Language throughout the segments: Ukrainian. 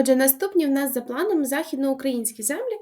Отже, наступні в нас за планом західноукраїнські землі.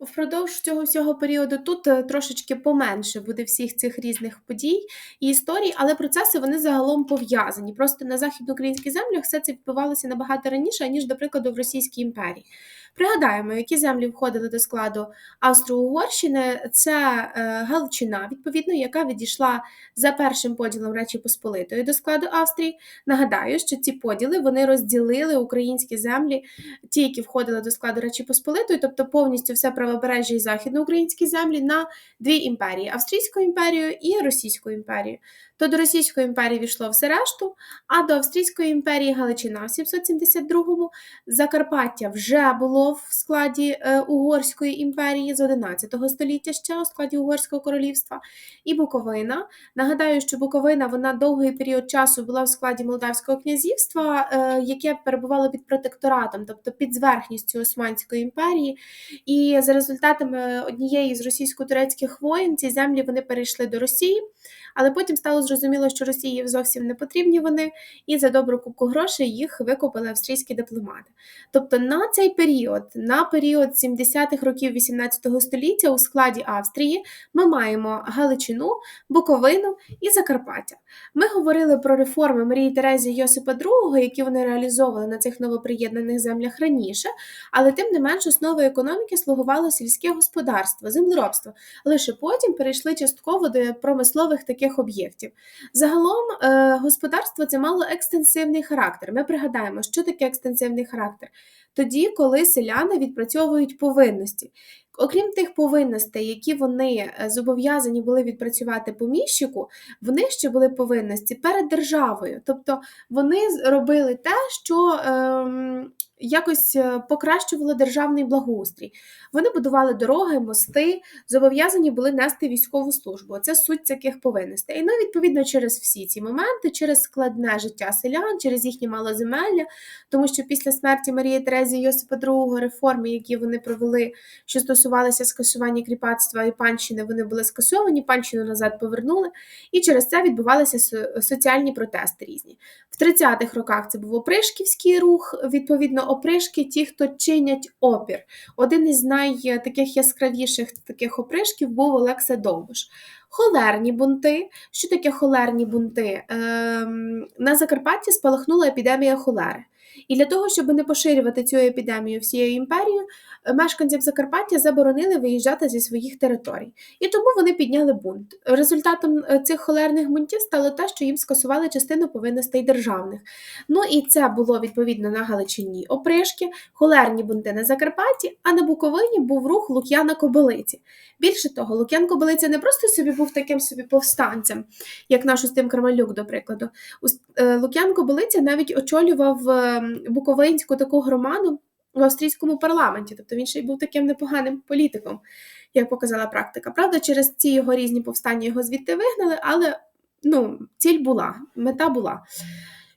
Впродовж цього всього періоду тут е, трошечки поменше буде всіх цих різних подій і історій, але процеси вони загалом пов'язані. Просто на західноукраїнських землях все це відбувалося набагато раніше, ніж, до прикладу, в Російській імперії. Пригадаємо, які землі входили до складу Австро-Угорщини. Це е, Галичина, відповідно, яка відійшла за першим поділом Речі Посполитої до складу Австрії. Нагадаю, що ці поділи вони розділили українські землі, ті, які входили до складу Речі Посполитої, тобто повністю все правобережжя і західноукраїнські землі на дві імперії Австрійську імперію і Російську імперію. То до Російської імперії війшло все решту, а до Австрійської імперії Галичина в 772-му Закарпаття вже було в складі е, Угорської імперії з 11 століття ще у складі Угорського королівства, і Буковина. Нагадаю, що Буковина вона довгий період часу була в складі Молдавського князівства, е, яке перебувало під протекторатом, тобто під зверхністю Османської імперії. І за результатами однієї з російсько-турецьких воєн ці землі вони перейшли до Росії, але потім стало зрозуміло, що Росії зовсім не потрібні вони, і за добру купку грошей їх викупили австрійські дипломати. Тобто на цей період, на період 70-х років 18 століття, у складі Австрії ми маємо Галичину, Буковину і Закарпаття. Ми говорили про реформи Марії Терезії Йосипа II, які вони реалізовували на цих новоприєднаних землях раніше, але тим не менш основою економіки слугувало сільське господарство, землеробство. Лише потім перейшли частково до промислових таких об'єктів. Загалом е, господарство це мало екстенсивний характер. Ми пригадаємо, що таке екстенсивний характер. Тоді, коли селяни відпрацьовують повинності. Окрім тих повинностей, які вони е, зобов'язані були відпрацювати поміщику, вони ще були повинності перед державою. Тобто вони робили те, що ем, якось е, покращувало державний благоустрій. Вони будували дороги, мости, зобов'язані були нести військову службу. Це суть таких повинностей. І ну, відповідно, через всі ці моменти, через складне життя селян, через їхнє малоземелля, тому що після смерті Марії Терезії Йосипа II реформи, які вони провели, що стосувалися скасування кріпацтва і панщини, вони були скасовані, панщину назад повернули, і через це відбувалися соціальні протести різні. В 30-х роках це був опришківський рух, відповідно, опришки ті, хто чинять опір. Один із найтаких яскравіших таких опришків був Олекса Довбуш. Холерні бунти. Що таке холерні бунти? Ем, На Закарпатті спалахнула епідемія холери. І для того, щоб не поширювати цю епідемію всією імперією, мешканцям Закарпаття заборонили виїжджати зі своїх територій. І тому вони підняли бунт. Результатом е, цих холерних бунтів стало те, що їм скасували частину повинностей державних. Ну і це було відповідно на Галичині опришки, холерні бунти на Закарпатті, а на Буковині був рух Лук'яна Кобилиці. Більше того, Лук'ян Кобилиця не просто собі був таким собі повстанцем, як наш Устим Крамалюк, до прикладу. Е, Лук'ян Кобилиця навіть очолював Буковинську таку громаду в австрійському парламенті, тобто він ще й був таким непоганим політиком, як показала практика. Правда, через ці його різні повстання його звідти вигнали, але ну, ціль була, мета була.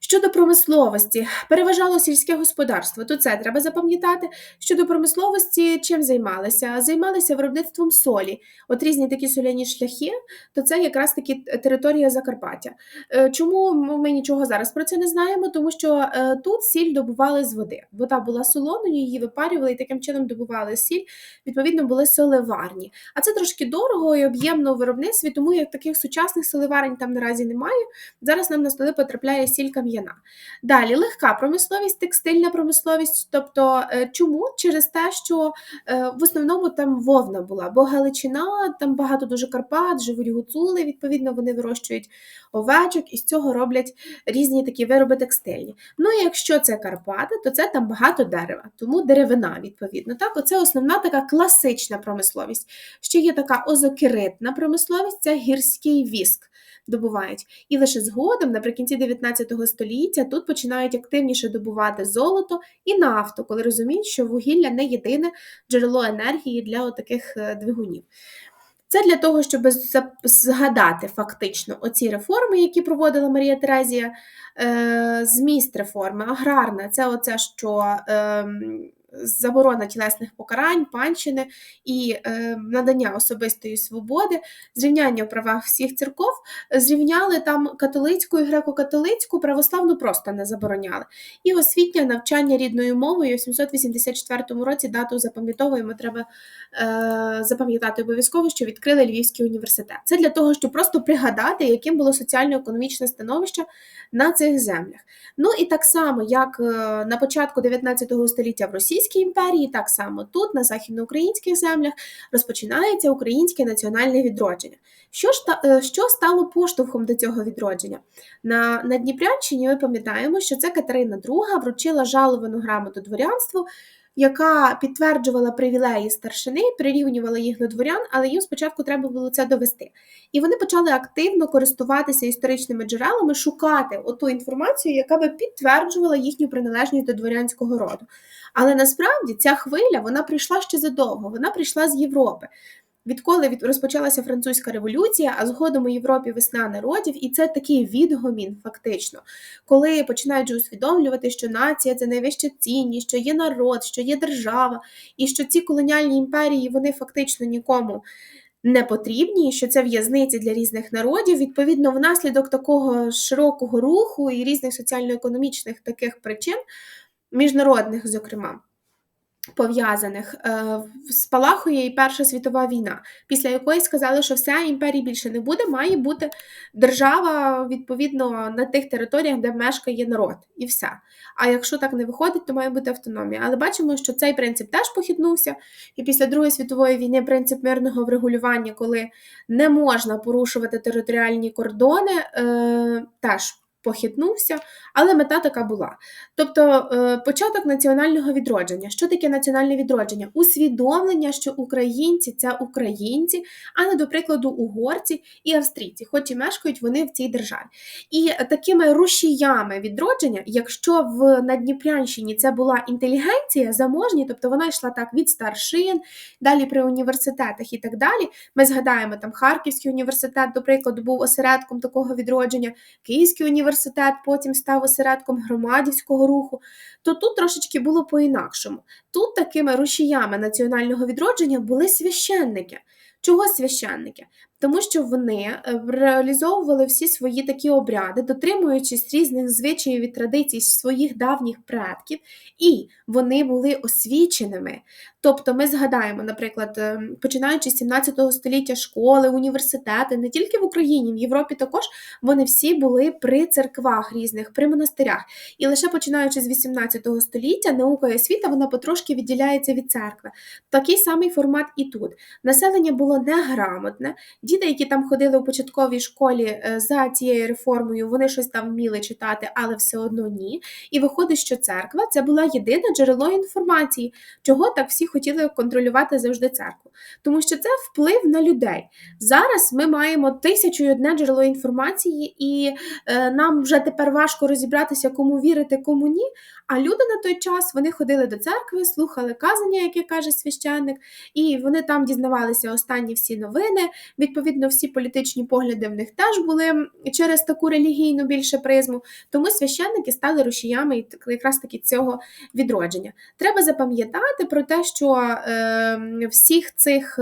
Щодо промисловості, переважало сільське господарство. То це треба запам'ятати. Щодо промисловості, чим займалися? Займалися виробництвом солі. От різні такі соляні шляхи, то це якраз таки територія Закарпаття. Е, чому ми нічого зараз про це не знаємо? Тому що е, тут сіль добували з води. Вода була солоною, її випарювали і таким чином добували сіль. Відповідно, були соливарні. А це трошки дорого і об'ємно у виробництві, тому як таких сучасних соливарень там наразі немає. Зараз нам на столи потрапляє сіль кам'яна кам'яна. Далі легка промисловість, текстильна промисловість. Тобто, е, чому? Через те, що е, в основному там вовна була, бо Галичина, там багато дуже Карпат, живуть гуцули, відповідно, вони вирощують овечок і з цього роблять різні такі вироби текстильні. Ну і якщо це Карпати, то це там багато дерева, тому деревина, відповідно. Так, Оце основна така класична промисловість. Ще є така озокеритна промисловість це гірський віск добувають. І лише згодом, наприкінці 19 століття, тут починають активніше добувати золото і нафту, коли розуміють, що вугілля не єдине джерело енергії для таких е, двигунів. Це для того, щоб згадати фактично оці реформи, які проводила Марія Терезія, е, зміст реформи, аграрна це оце, що ем, заборона тілесних покарань, панщини і е, надання особистої свободи, зрівняння в правах всіх церков, зрівняли там католицьку і греко-католицьку, православну просто не забороняли. І освітнє навчання рідною мовою у 784 році дату запам'ятовуємо, треба е, запам'ятати обов'язково, що відкрили Львівський університет. Це для того, щоб просто пригадати, яким було соціально-економічне становище на цих землях. Ну і так само, як е, на початку 19 століття в Російській імперії, так само тут, на західноукраїнських землях, розпочинається українське національне відродження. Що ж та що стало поштовхом до цього відродження? На на Дніпрянщині ми пам'ятаємо, що це Катерина II вручила жаловану грамоту дворянству яка підтверджувала привілеї старшини, прирівнювала їх до дворян, але їм спочатку треба було це довести. І вони почали активно користуватися історичними джерелами, шукати оту інформацію, яка би підтверджувала їхню приналежність до дворянського роду. Але насправді ця хвиля вона прийшла ще задовго, вона прийшла з Європи відколи від розпочалася французька революція, а згодом у Європі весна народів, і це такий відгомін, фактично, коли починають усвідомлювати, що нація це найвища цінність, що є народ, що є держава, і що ці колоніальні імперії вони фактично нікому. Не потрібні, що це в'язниці для різних народів. Відповідно, внаслідок такого широкого руху і різних соціально-економічних таких причин, міжнародних, зокрема, пов'язаних е, спалахує і Перша світова війна, після якої сказали, що все імперії більше не буде, має бути держава відповідно на тих територіях, де мешкає народ, і все. А якщо так не виходить, то має бути автономія. Але бачимо, що цей принцип теж похитнувся, і після Другої світової війни принцип мирного врегулювання, коли не можна порушувати територіальні кордони, е, теж похитнувся, але мета така була. Тобто е, початок національного відродження. Що таке національне відродження? Усвідомлення, що українці це українці, а не, до прикладу, угорці і австрійці, хоч і мешкають вони в цій державі. І такими рушіями відродження, якщо в Надніпрянщині це була інтелігенція заможні, тобто вона йшла так від старшин, далі при університетах і так далі. Ми згадаємо там Харківський університет, до прикладу, був осередком такого відродження, Київський університет університет потім став осередком громадівського руху, то тут трошечки було по-інакшому. Тут такими рушіями національного відродження були священники. Чого священники? Тому що вони е, реалізовували всі свої такі обряди, дотримуючись різних звичаїв і традицій своїх давніх предків, і вони були освіченими. Тобто ми згадаємо, наприклад, е, починаючи з 17 століття школи, університети, не тільки в Україні, в Європі також вони всі були при церквах різних, при монастирях. І лише починаючи з 18 століття, наука і освіта вона потрошки відділяється від церкви. Такий самий формат і тут. Населення було неграмотне. Діти, які там ходили у початковій школі е, за цією реформою, вони щось там вміли читати, але все одно ні. І виходить, що церква це була єдине джерело інформації, чого так всі хотіли контролювати завжди церкву. Тому що це вплив на людей. Зараз ми маємо тисячу і одне джерело інформації, і е, нам вже тепер важко розібратися, кому вірити, кому ні. А люди на той час вони ходили до церкви, слухали казання, яке каже священник, і вони там дізнавалися останні всі новини. Відповідно, всі політичні погляди в них теж були через таку релігійну більше призму. Тому священники стали рушіями і якраз таки цього відродження. Треба запам'ятати про те, що е, всіх цих.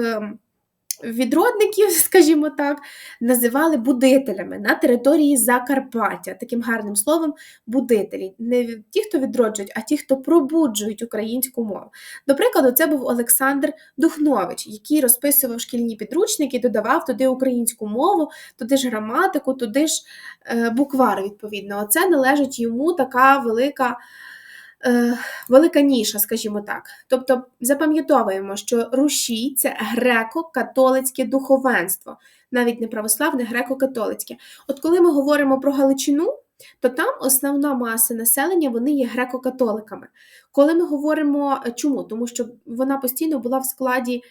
Відродників, скажімо так, називали будителями на території Закарпаття, таким гарним словом, будителі. Не ті, хто відроджують, а ті, хто пробуджують українську мову. До прикладу, це був Олександр Духнович, який розписував шкільні підручники, додавав туди українську мову, туди ж граматику, туди ж е, буквар, відповідно. Оце належить йому така велика. Е, велика ніша, скажімо так. Тобто запам'ятовуємо, що рушій це греко-католицьке духовенство, навіть не православне, греко-католицьке. От коли ми говоримо про Галичину, то там основна маса населення вони є греко-католиками. Коли ми говоримо чому? Тому що вона постійно була в складі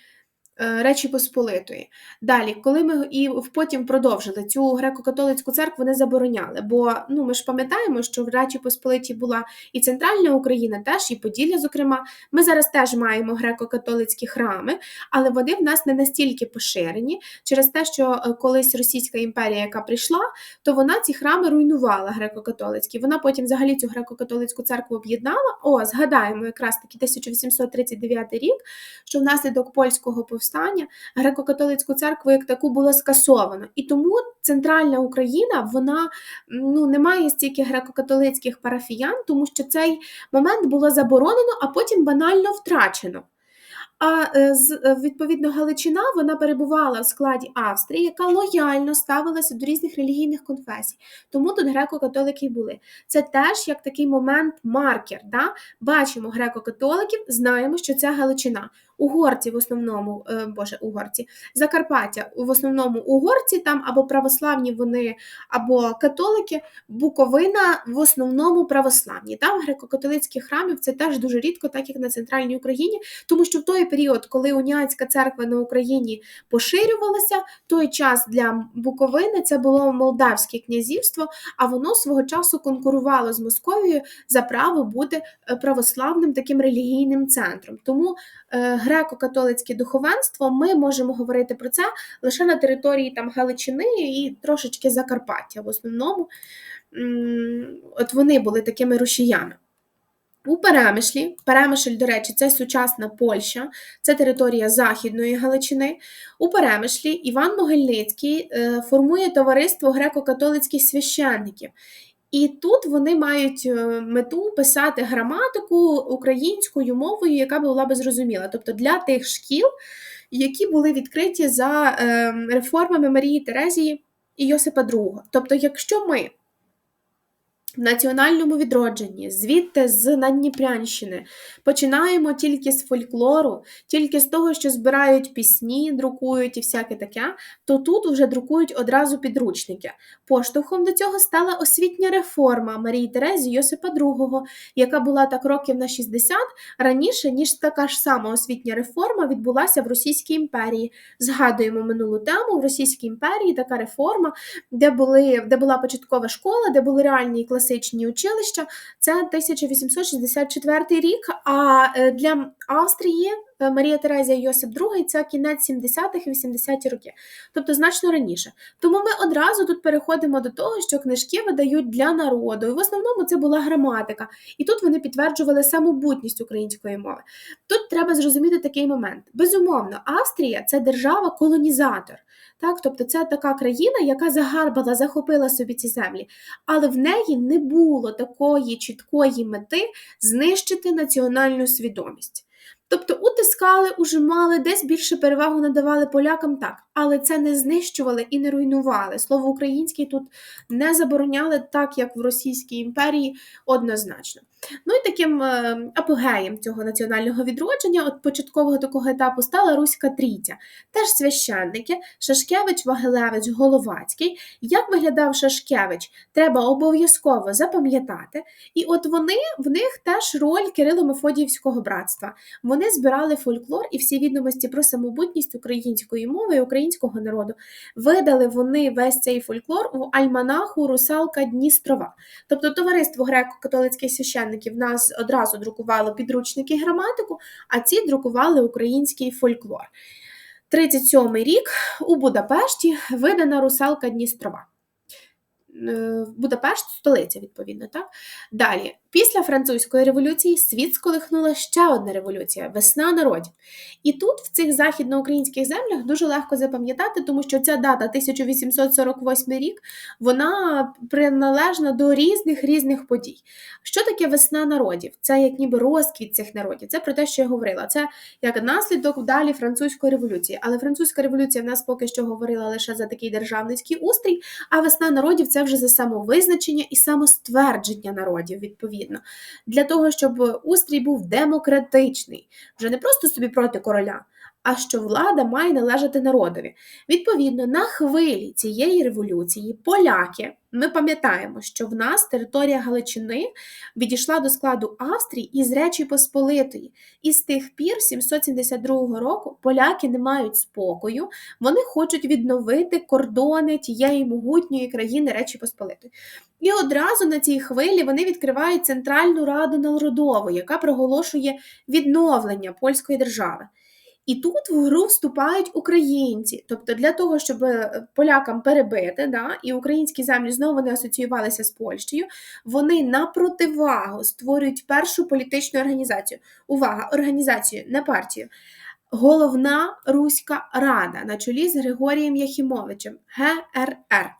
Речі Посполитої. Далі, коли ми і потім продовжили цю греко-католицьку церкву не забороняли, бо ну ми ж пам'ятаємо, що в Речі Посполиті була і центральна Україна, теж і Поділля, зокрема. Ми зараз теж маємо греко-католицькі храми, але вони в нас не настільки поширені через те, що е, колись Російська імперія, яка прийшла, то вона ці храми руйнувала греко-католицькі. Вона потім взагалі цю греко-католицьку церкву об'єднала. О, згадаємо якраз таки 1839 рік, що внаслідок польського повстання греко-католицьку церкву як таку було скасовано. І тому центральна Україна вона ну не має стільки греко-католицьких парафіян, тому що цей момент було заборонено, а потім банально втрачено. А е, е, відповідно Галичина вона перебувала в складі Австрії, яка лояльно ставилася до різних релігійних конфесій. Тому тут греко-католики були. Це теж як такий момент маркер. Да? Бачимо греко-католиків, знаємо, що це Галичина. Угорці в основному, е, боже, угорці, Закарпаття в основному угорці там або православні вони, або католики, Буковина в основному православні. Там греко-католицьких храмів це теж дуже рідко, так як на центральній Україні, тому що в той період, коли уніатська церква на Україні поширювалася, той час для Буковини це було Молдавське князівство, а воно свого часу конкурувало з Московією за право бути е, православним таким релігійним центром. Тому е, греко-католицьке духовенство, ми можемо говорити про це лише на території там Галичини і трошечки Закарпаття. В основному от вони були такими рушіями. У Перемишлі, Перемишль, до речі, це сучасна Польща, це територія Західної Галичини. У Перемишлі Іван Могильницький е, формує товариство греко-католицьких священників. І тут вони мають е, мету писати граматику українською мовою, яка була би зрозуміла. Тобто для тих шкіл, які були відкриті за ем, реформами Марії Терезії і Йосипа II. Тобто, якщо ми в національному відродженні, звідти з Надніпрянщини, починаємо тільки з фольклору, тільки з того, що збирають пісні, друкують і всяке таке, то тут вже друкують одразу підручники. Поштовхом до цього стала освітня реформа Марії Терезі Йосипа II, яка була так років на 60 раніше, ніж така ж сама освітня реформа відбулася в Російській імперії. Згадуємо минулу тему в Російській імперії така реформа, де були, де була початкова школа, де були реальні класи класичні училища. Це 1864 рік. А е, для Австрії е, Марія Терезія Йосип II це кінець 70-х 80-ті роки, тобто значно раніше. Тому ми одразу тут переходимо до того, що книжки видають для народу. І в основному це була граматика. І тут вони підтверджували самобутність української мови. Тут треба зрозуміти такий момент. Безумовно, Австрія це держава-колонізатор. Так, Тобто це така країна, яка загарбала, захопила собі ці землі, але в неї не було такої чіткої мети знищити національну свідомість. Тобто утискали, ужимали, десь більше перевагу надавали полякам так, але це не знищували і не руйнували. Слово українське тут не забороняли так, як в Російській імперії, однозначно. Ну і таким е, апогеєм цього національного відродження, от початкового такого етапу, стала Руська Трійця. Теж священники, Шашкевич, Вагилевич, Головацький. Як виглядав Шашкевич, треба обов'язково запам'ятати. І от вони в них теж роль Кирило-Мефодіївського братства. Вони збирали фольклор і всі відомості про самобутність української мови і українського народу. Видали вони весь цей фольклор у альманаху Русалка Дністрова. Тобто товариство греко-католицьких священників нас одразу друкували підручники граматику, а ці друкували український фольклор. 37-й рік у Будапешті видана русалка Дністрова. Е, Будапешт столиця, відповідно. так? Далі, після французької революції, світ сколихнула ще одна революція весна народів. І тут, в цих західноукраїнських землях, дуже легко запам'ятати, тому що ця дата 1848 рік вона приналежна до різних різних подій. Що таке весна народів? Це як ніби розквіт цих народів. Це про те, що я говорила. Це як наслідок далі французької революції. Але французька революція в нас поки що говорила лише за такий державницький устрій, а весна народів це вже за самовизначення і самоствердження народів, відповідно, для того, щоб устрій був демократичний, вже не просто собі проти короля. А що влада має належати народові. Відповідно, на хвилі цієї революції поляки. Ми пам'ятаємо, що в нас територія Галичини відійшла до складу Австрії із Речі Посполитої. І з тих пір, 772 року, поляки не мають спокою, вони хочуть відновити кордони тієї могутньої країни Речі Посполитої. І одразу на цій хвилі вони відкривають Центральну Раду народову, яка проголошує відновлення польської держави. І тут в гру вступають українці. Тобто, для того, щоб е, полякам перебити, да, і українські землі знову не асоціювалися з Польщею, вони на противагу створюють першу політичну організацію. Увага, організацію, не партію. Головна Руська Рада на чолі з Григорієм Яхімовичем ГРР.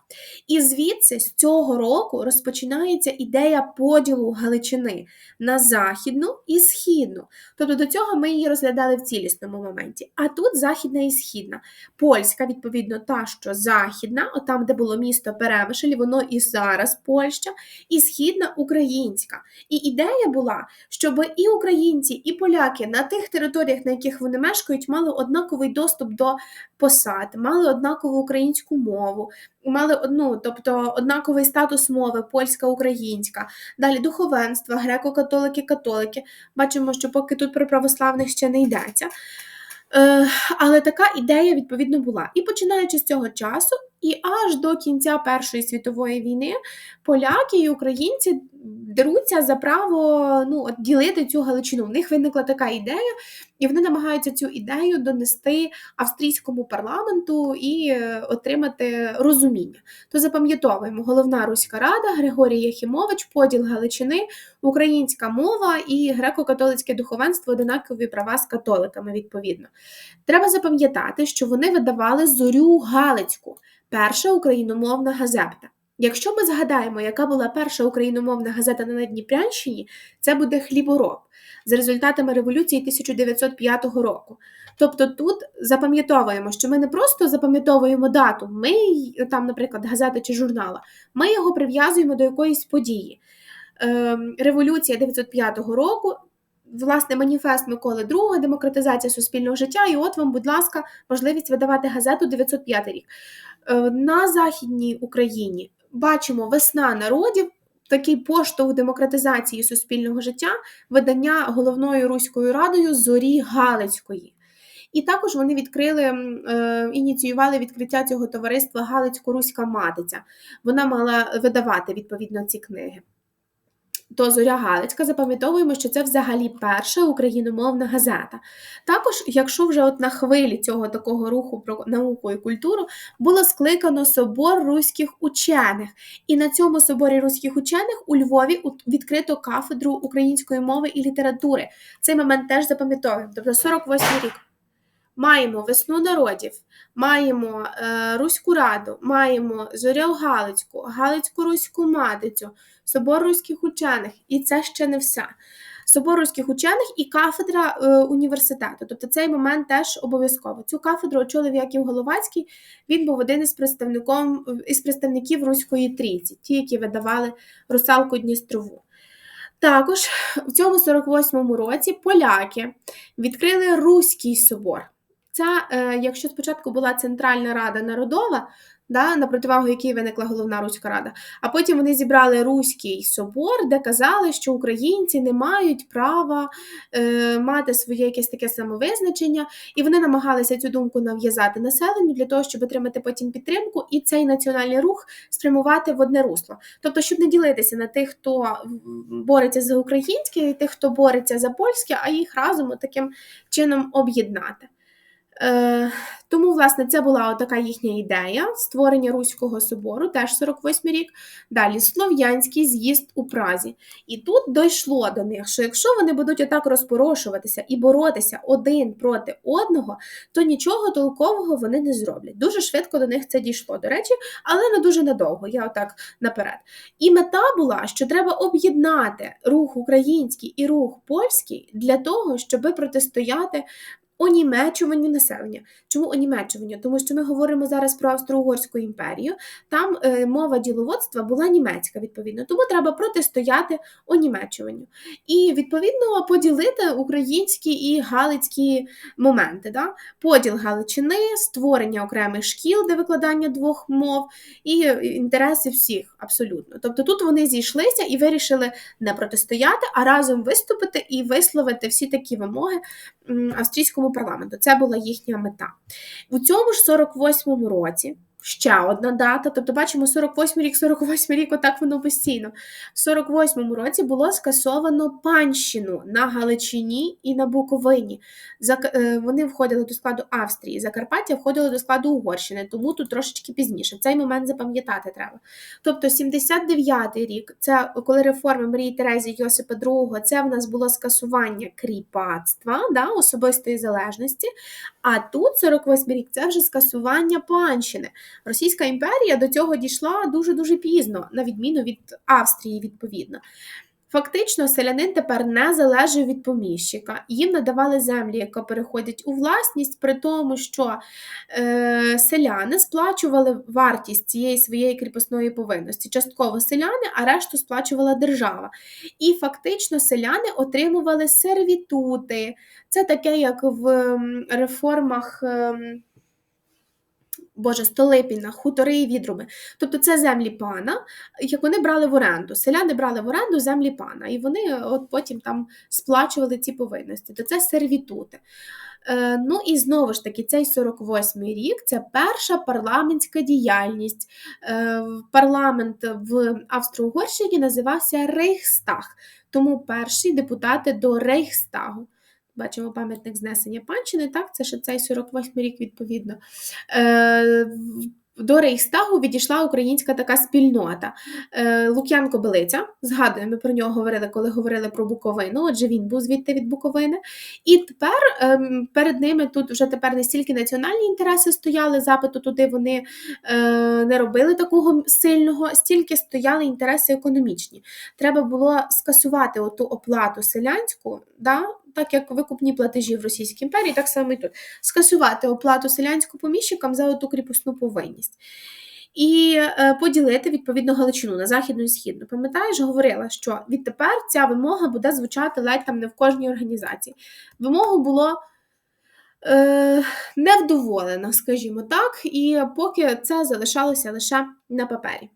І звідси з цього року розпочинається ідея поділу Галичини на західну і східну. Тобто до цього ми її розглядали в цілісному моменті. А тут західна і східна. Польська, відповідно, та, що західна, отам, де було місто Перемишль, воно і зараз Польща, і східна українська. І ідея була, щоб і українці, і поляки на тих територіях, на яких вони мешкають, мали однаковий доступ до посад, мали однакову українську мову мали одну, тобто однаковий статус мови, польська, українська, далі духовенство, греко-католики, католики. Бачимо, що поки тут про православних ще не йдеться. Е, але така ідея, відповідно, була. І починаючи з цього часу, і аж до кінця Першої світової війни поляки і українці деруться за право ну, от, ділити цю Галичину. В них виникла така ідея, і вони намагаються цю ідею донести австрійському парламенту і е, отримати розуміння. То запам'ятовуємо, головна руська рада, Григорій Яхімович, поділ Галичини, українська мова і греко-католицьке духовенство одинакові права з католиками, відповідно. Треба запам'ятати, що вони видавали зорю Галицьку перша україномовна газета. Якщо ми згадаємо, яка була перша україномовна газета на Надніпрянщині, це буде хлібороб з результатами революції 1905 року. Тобто тут запам'ятовуємо, що ми не просто запам'ятовуємо дату, ми там, наприклад, газета чи журнала, ми його прив'язуємо до якоїсь події. Ем, революція 905 року. Власне, маніфест Миколи II, демократизація суспільного життя, і от вам, будь ласка, можливість видавати газету 905 рік. Е, на Західній Україні бачимо весна народів, такий поштовх демократизації суспільного життя, видання головною руською радою Зорі Галицької. І також вони відкрили, е, ініціювали відкриття цього товариства Галицько-Руська Матиця. Вона мала видавати відповідно ці книги то Зоря Галицька, запам'ятовуємо, що це взагалі перша україномовна газета. Також, якщо вже от на хвилі цього такого руху про науку і культуру було скликано собор руських учених, і на цьому соборі руських учених у Львові відкрито кафедру української мови і літератури. Цей момент теж запам'ятовуємо, тобто 48 рік. Маємо весну народів, маємо е, Руську раду, маємо Зоря Галицьку, Галицьку Руську Матицю, Собор руських учених, і це ще не все. Собор руських учених і кафедра е, університету. Тобто цей момент теж обов'язково. Цю кафедру очолив Яків Головацький, він був один із представником із представників Руської трійці, ті, які видавали русалку Дністрову. Також в цьому 48-му році поляки відкрили Руський собор. Ця, е, якщо спочатку була Центральна Рада Народова, да, на противагу якій виникла головна Руська Рада, а потім вони зібрали Руський собор, де казали, що українці не мають права е, мати своє якесь таке самовизначення, і вони намагалися цю думку нав'язати населенню для того, щоб отримати потім підтримку і цей національний рух спрямувати в одне русло. Тобто, щоб не ділитися на тих, хто бореться за українське, і тих, хто бореться за польське, а їх разом таким чином об'єднати. Е, тому, власне, це була така їхня ідея створення Руського собору, теж 48 рік. Далі Слов'янський з'їзд у Празі. І тут дійшло до них, що якщо вони будуть отак розпорошуватися і боротися один проти одного, то нічого толкового вони не зроблять. Дуже швидко до них це дійшло, до речі, але не дуже надовго, я отак наперед. І мета була, що треба об'єднати рух український і рух польський для того, щоб протистояти онімечуванню населення. Чому онімечуванню? Тому що ми говоримо зараз про Австро-Угорську імперію, там е, мова діловодства була німецька, відповідно, тому треба протистояти онімечуванню. І, відповідно, поділити українські і галицькі моменти. Да? Поділ Галичини, створення окремих шкіл, де викладання двох мов, і інтереси всіх абсолютно. Тобто тут вони зійшлися і вирішили не протистояти, а разом виступити і висловити всі такі вимоги австрійському парламенту. Це була їхня мета. У цьому ж 48-му році. Ще одна дата, тобто бачимо 48 рік, 48 рік, отак воно постійно. В 48-му році було скасовано панщину на Галичині і на Буковині. Е, вони входили до складу Австрії, Закарпаття входило до складу Угорщини, тому тут трошечки пізніше. Цей момент запам'ятати треба. Тобто, 79-й рік, це коли реформи Марії Терезі Йосипа II, це в нас було скасування кріпацтва, да, особистої залежності. А тут 48 рік це вже скасування панщини. Російська імперія до цього дійшла дуже-дуже пізно, на відміну від Австрії, відповідно. Фактично, селянин тепер не залежав від поміщика. Їм надавали землі, яка переходять у власність, при тому, що е, селяни сплачували вартість цієї своєї кріпосної повинності. Частково селяни, а решту сплачувала держава. І фактично селяни отримували сервітути. Це таке, як в реформах. Е, Боже, Столипіна, хутори і відруби. Тобто це землі пана, як вони брали в оренду. Селяни брали в оренду землі пана, і вони от потім там сплачували ці повинності. То це сервітути. Е, Ну і знову ж таки, цей 48-й рік це перша парламентська діяльність. Е, Парламент в Австро-Угорщині називався Рейхстаг, тому перші депутати до Рейхстагу. Бачимо пам'ятник знесення панщини, так, це ще цей 48 рік, відповідно. Е, до Рейхстагу відійшла українська така спільнота. Е, Лук'янко Белиця, згадуємо, ми про нього говорили, коли говорили про Буковину, отже, він був звідти від Буковини. І тепер ем, перед ними тут вже тепер не стільки національні інтереси стояли, запиту туди вони е, не робили такого сильного, стільки стояли інтереси економічні. Треба було скасувати оту оплату селянську. да, так як викупні платежі в Російській імперії, так само і тут скасувати оплату селянську поміщикам за оту кріпосну повинність. І е, поділити відповідно Галичину на західну і східну. Пам'ятаєш, говорила, що відтепер ця вимога буде звучати ледь там не в кожній організації. Вимогу було е, невдоволено, скажімо так, і поки це залишалося лише на папері.